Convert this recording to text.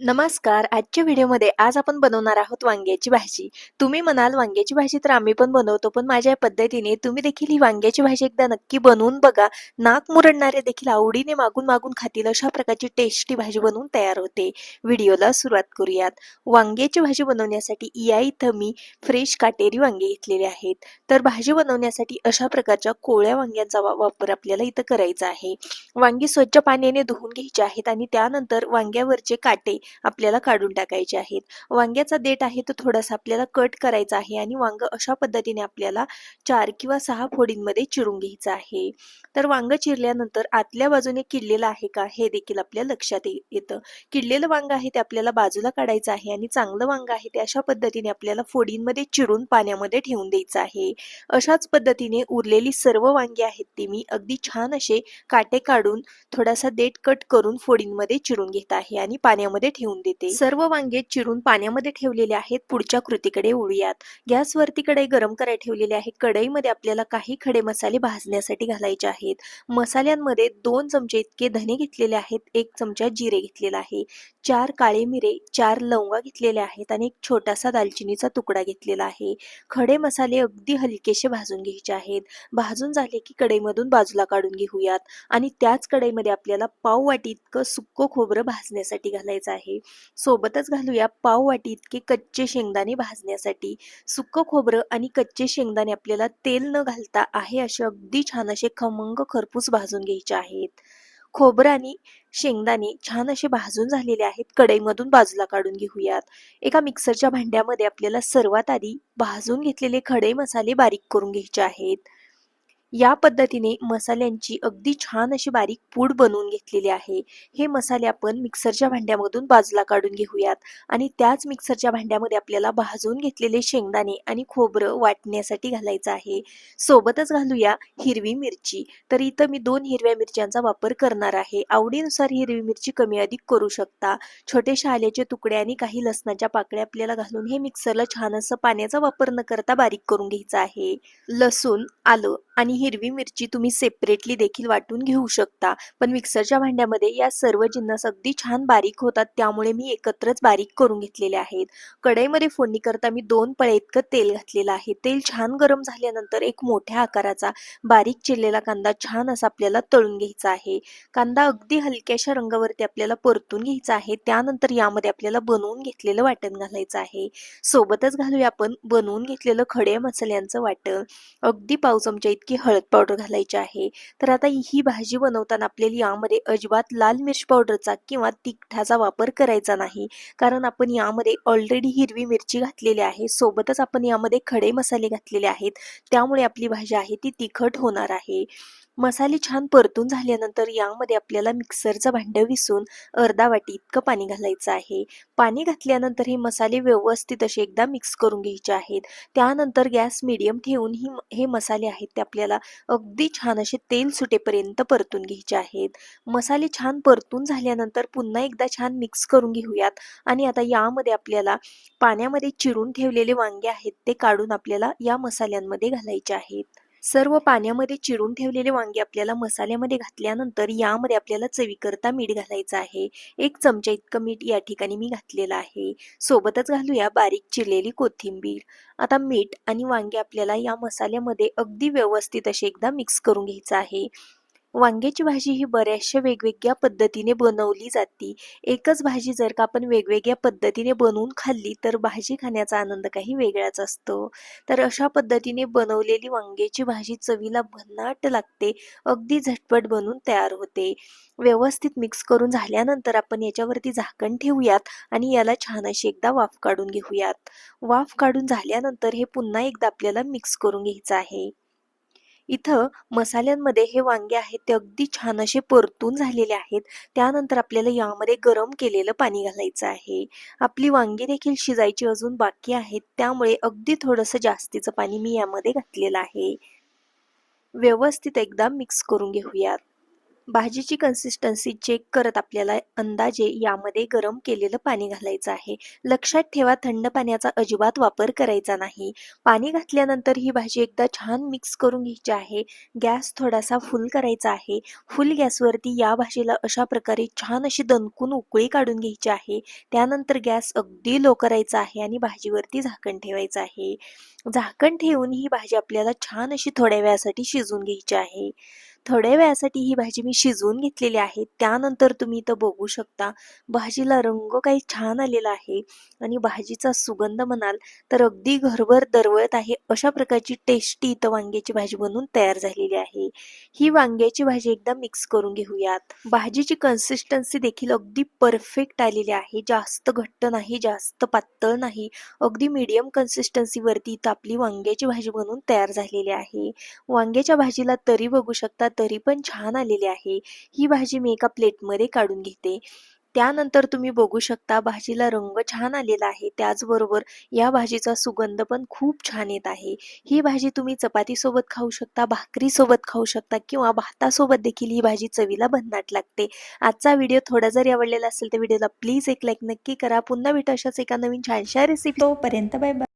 नमस्कार. आजच्या व्हिडिओमध्ये आज आपण बनवणार आहोत वांग्याची भाजी. तुम्ही म्हणाल वांग्याची भाजी तर आम्ही पण बनवतो पण माझ्या पद्धतीने तुम्ही देखील ही वांग्याची भाजी एकदा नक्की बनवून बघा. नाक मुरडणारे देखील आवडीने मागून मागून खातील अशा प्रकारची टेस्टी भाजी बनवून तयार होते. व्हिडिओला सुरुवात करूयात. वांग्याची भाजी बनवण्यासाठी या इथं मी फ्रेश काटेरी वांगे घेतलेले आहेत. तर भाजी बनवण्यासाठी अशा प्रकारच्या कोळ्या वांग्यांचा वापर आपल्याला इथं करायचा आहे. वांगी स्वच्छ पाण्याने धुवून घ्यायची आहेत आणि त्यानंतर वांग्यावरचे काटे आपल्याला काढून टाकायचे आहेत. वांग्याचा देठ आहे तो थोडासा आपल्याला कट करायचा आहे आणि वांग अशा पद्धतीने आपल्याला चार किंवा सहा फोडींमध्ये चिरून घ्यायचं आहे. तर वांग चिरल्यानंतर आतल्या बाजूने किडलेलं आहे का हे देखील आपल्या लक्षात येतं. किडलेलं वांग आहे ते आपल्याला बाजूला काढायचं आहे आणि चांगलं वांग आहे ते अशा पद्धतीने आपल्याला फोडींमध्ये चिरून पाण्यामध्ये ठेवून द्यायचं आहे. अशाच पद्धतीने उरलेली सर्व वांगी आहेत ती मी अगदी छान असे काटे काढून थोडासा देठ कट करून फोडींमध्ये चिरून घेत आहे आणि पाण्यामध्ये ठेवून देते. सर्व वांगे चिरून पाण्यामध्ये ठेवलेले आहेत. पुढच्या कृतीकडे वळूयात. गॅसवरती कढई गरम करायला ठेवलेली आहे. कढईमध्ये आपल्याला काही खडे मसाले भाजण्यासाठी घालायचे आहेत. मसाल्यांमध्ये दोन चमचे इतके धने घेतलेले आहेत. एक चमचा जिरे घेतलेला आहे. चार काळे मिरे चार लवंगा घेतलेल्या आहेत आणि एक छोटासा दालचिनीचा तुकडा घेतलेला आहे. खडे मसाले अगदी हलकेसे भाजून घ्यायचे आहेत. भाजून झाले की कढईमधून बाजूला काढून घेऊयात. आणि त्याच कढईमध्ये आपल्याला पाव वाटी इतकं सुक्क खोबरं भाजण्यासाठी घालायचं आहे. आहे सोबतच घालूया पाववाटी इतके कच्चे शेंगदाणे भाजण्यासाठी. सुकं खोबरं आणि कच्चे शेंगदाणे आपल्याला तेल न घालता आहे असे अगदी छान असे खमंग खरपूस भाजून घ्यायचे आहेत. खोबरं आणि शेंगदाणे छान असे भाजून झालेले आहेत. कढईमधून बाजूला काढून घेऊयात. एका मिक्सरच्या भांड्यामध्ये आपल्याला सर्वात आधी भाजून घेतलेले खडे मसाले बारीक करून घ्यायचे आहेत. या पद्धतीने मसाल्यांची अगदी छान अशी बारीक पूड बनवून घेतलेली आहे. हे मसाले आपण मिक्सरच्या भांड्यामधून बाजूला काढून घेऊयात. आणि त्याच मिक्सरच्या भांड्यामध्ये आपल्याला भाजून घेतलेले शेंगदाणे आणि खोबरं वाटण्यासाठी घालायचं आहे. सोबतच घालूया हिरवी मिरची. तर इथं मी दोन हिरव्या मिरच्यांचा वापर करणार आहे. आवडीनुसार हिरवी मिरची कमी अधिक करू शकता. छोटेसे आल्याचे तुकडे आणि काही लसणाच्या पाकळ्या आपल्याला घालून हे मिक्सरला छान असं पाण्याचा वापर न करता बारीक करून घ्यायचं आहे. लसूण आलं आणि हिरवी मिरची तुम्ही सेपरेटली देखील वाटून घेऊ शकता. पण मिक्सरच्या भांड्यामध्ये या सर्व जिन्नस अगदी छान बारीक होतात. त्यामुळे मी एकत्रच बारीक करून घेतलेले आहेत. कढईमध्ये फोडणी करता मी दोन पळे इतकं तेल घातलेलं आहे. तेल छान गरम झाल्यानंतर एक मोठ्या आकाराचा बारीक चिरलेला कांदा छान असा आपल्याला तळून घ्यायचा आहे. कांदा अगदी हलक्याशा रंगावरती आपल्याला परतून घ्यायचा आहे. त्यानंतर यामध्ये आपल्याला बनवून घेतलेलं वाटण घालायचं आहे. सोबतच घालूया आपण बनवून घेतलेलं खडे मसाल्यांचं वाटण. अगदी पाव चमचा इतकी हळद पावडर घालायची आहे. तर आता ही भाजी बनवताना आपल्याला यामध्ये अजिबात लाल मिर्च पावडरचा किंवा तिखटाचा वापर करायचा नाही. कारण आपण यामध्ये ऑलरेडी हिरवी मिरची घातलेली आहे. सोबतच आपण यामध्ये खडे मसाले घातलेले आहेत. त्यामुळे आपली भाजी आहे ती तिखट होणार आहे. मसाले छान परतून झाल्यानंतर यामध्ये आपल्याला मिक्सरचं भांडं विसून अर्धा वाटी इतकं पाणी घालायचं आहे. पाणी घातल्यानंतर हे मसाले व्यवस्थित असे एकदा मिक्स करून घ्यायचे आहेत. त्यानंतर गॅस मिडियम ठेवून ही हे मसाले आहेत ते आपल्याला अगदी छान असे तेल सुटेपर्यंत परतून घ्यायचे आहेत. मसाले छान परतून झाल्यानंतर पुन्हा एकदा छान मिक्स करून घेऊयात. आणि आता यामध्ये आपल्याला पाण्यामध्ये चिरून ठेवलेले वांगे आहेत ते काढून आपल्याला या मसाल्यांमध्ये घालायचे आहेत. सर्व पाण्यामध्ये चिरून ठेवलेले वांगे आपल्याला मसाल्यामध्ये घातल्यानंतर यामध्ये आपल्याला चवीकरता मीठ घालायचं आहे. एक चमचा इतकं मीठ या ठिकाणी मी घातलेलं आहे. सोबतच घालूया बारीक चिरलेली कोथिंबीर. आता मीठ आणि वांगे आपल्याला या मसाल्यामध्ये अगदी व्यवस्थित असे एकदा मिक्स करून घ्यायचं आहे. वांग्याची भाजी ही बऱ्याचशा वेगवेगळ्या पद्धतीने बनवली जाते. एकच भाजी जर का आपण वेगवेगळ्या पद्धतीने बनवून खाल्ली तर भाजी खाण्याचा आनंद काही वेगळाच असतो. तर अशा पद्धतीने बनवलेली वांग्याची भाजी चवीला भन्नाट लागते अगदी झटपट बनून तयार होते. व्यवस्थित मिक्स करून झाल्यानंतर आपण याच्यावरती झाकण ठेवूयात आणि याला छान अशी एकदा वाफ काढून घेऊयात. वाफ काढून झाल्यानंतर हे पुन्हा एकदा आपल्याला मिक्स करून घ्यायचं आहे. इथं मसाल्यांमध्ये हे वांगे आहेत ते अगदी छान असे परतून झालेले आहेत. त्यानंतर आपल्याला यामध्ये गरम केलेलं पाणी घालायचं आहे. आपली वांगी देखील शिजायची अजून बाकी आहेत. त्यामुळे अगदी थोडंसं जास्तीचं पाणी मी यामध्ये घातलेलं आहे. व्यवस्थित एकदा मिक्स करून घेऊयात. भाजीची कन्सिस्टन्सी चेक करत आपल्याला अंदाजे यामध्ये गरम केलेलं पाणी घालायचं आहे. लक्षात ठेवा थंड पाण्याचा अजिबात वापर करायचा नाही. पाणी घातल्यानंतर ही भाजी एकदा छान मिक्स करून घ्यायची आहे. गॅस थोडासा फुल करायचा आहे. फुल गॅसवरती या भाजीला अशा प्रकारे छान अशी दणकून उकळी काढून घ्यायची आहे. त्यानंतर गॅस अगदी लो करायचा आहे आणि भाजीवरती झाकण ठेवायचं आहे. झाकण ठेवून ही भाजी आपल्याला छान अशी थोड्या वेळासाठी शिजून घ्यायची आहे. थोड्या वेळासाठी ही भाजी मी शिजवून घेतलेली आहे. त्यानंतर तुम्ही इथं बघू शकता भाजीला रंग काही छान आलेला आहे आणि भाजीचा सुगंध म्हणाल तर अगदी घरभर दरवळत आहे. अशा प्रकारची टेस्टी इथं वांग्याची भाजी बनवून तयार झालेली आहे. ही वांग्याची भाजी एकदा मिक्स करून घेऊयात. भाजीची कन्सिस्टन्सी देखील अगदी परफेक्ट आलेली आहे. जास्त घट्ट नाही जास्त पातळ नाही. अगदी मीडियम कन्सिस्टन्सीवरती इथं आपली वांग्याची भाजी बनवून तयार झालेली आहे. वांग्याच्या भाजीला तरी बघू शकता तरी पण छान आलेली आहे. ही भाजी मी एका प्लेटमध्ये काढून घेते. त्यानंतर तुम्ही बघू शकता भाजीला रंग छान आलेला आहे. त्याचबरोबर या भाजीचा सुगंध पण खूप छान येत आहे. ही भाजी तुम्ही चपातीसोबत खाऊ शकता भाकरीसोबत खाऊ शकता किंवा भातासोबत देखील ही भाजी चवीला भन्नाट लागते. आजचा व्हिडिओ थोडा जरी आवडलेला असेल तर व्हिडिओला प्लीज एक लाईक नक्की करा. पुन्हा भेटू अशाच एका नवीन छानशा रेसिपी तोपर्यंत बाय बाय